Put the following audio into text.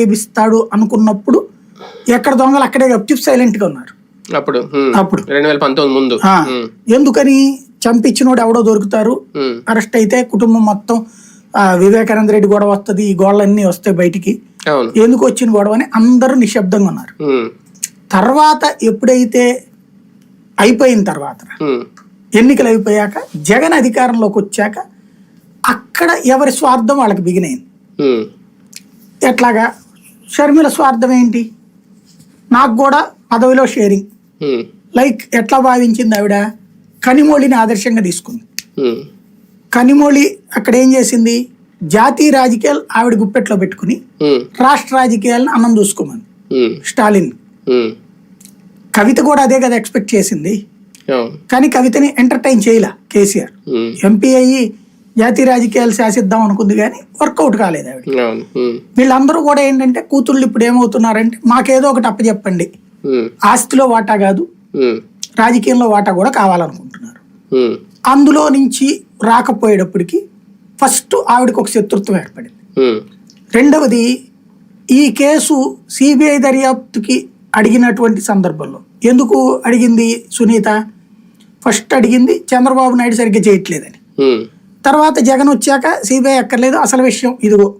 చేపిస్తాడు అనుకున్నప్పుడు ఎక్కడ దొంగలు అక్కడే గప్చిప్ సైలెంట్గా ఉన్నారు అప్పుడు. అప్పుడు రెండు వేల పంతొమ్మిది ముందు. ఎందుకని చంపించినోడు ఎవడో దొరుకుతారు. అరెస్ట్ అయితే కుటుంబం మొత్తం వివేకానంద రెడ్డి గొడవ వస్తుంది ఈ గోడలన్నీ వస్తాయి బయటికి ఎందుకు వచ్చిన గొడవ అని అందరూ నిశ్శబ్దంగా ఉన్నారు. తర్వాత ఎప్పుడైతే అయిపోయిన తర్వాత. ఎన్నికలు అయిపోయాక జగన్ అధికారంలోకి వచ్చాక అక్కడ ఎవరి స్వార్థం వాళ్ళకి బిగినైంది. ఎట్లాగా షర్మిల స్వార్థం ఏంటి నాకు కూడా పదవిలో షేరింగ్. లైక్ ఎట్లా భావించింది ఆవిడ కనిమొళిని ఆదర్శంగా తీసుకుంది. కనిమొళి అక్కడ ఏం చేసింది జాతీయ రాజకీయాలు ఆవిడ గుప్పెట్లో పెట్టుకుని. రాష్ట్ర రాజకీయాలను అన్నం చూసుకోమని. స్టాలిన్. కవిత కూడా అదే కదా ఎక్స్పెక్ట్ చేసింది కానీ కవితని ఎంటర్టైన్ చేయలే కేసీఆర్. ఎంపీ అయ్యి జాతీయ రాజకీయాలు శాసిద్దాం అనుకుంది కానీ వర్కౌట్ కాలేదు ఆవిడ. వీళ్ళందరూ కూడా ఏంటంటే కూతుళ్ళు ఇప్పుడు ఏమవుతున్నారంటే మాకేదో ఒకటి అప్పచెప్పండి. ఆస్తిలో వాటా కాదు. రాజకీయంలో వాటా కూడా కావాలనుకుంటున్నారు. అందులో నుంచి రాకపోయేటప్పటికి ఫస్ట్ ఆవిడకి ఒక శత్రుత్వం ఏర్పడింది. రెండవది ఈ కేసు సిబిఐ దర్యాప్తుకి అడిగినటువంటి సందర్భంలో ఎందుకు అడిగింది సునీత ఫస్ట్ అడిగింది చంద్రబాబు నాయుడు సరిగ్గా చేయట్లేదని. తర్వాత జగన్ వచ్చాక సిబిఐ ఎక్కర్లేదు అసలు విషయం ఇదిగో.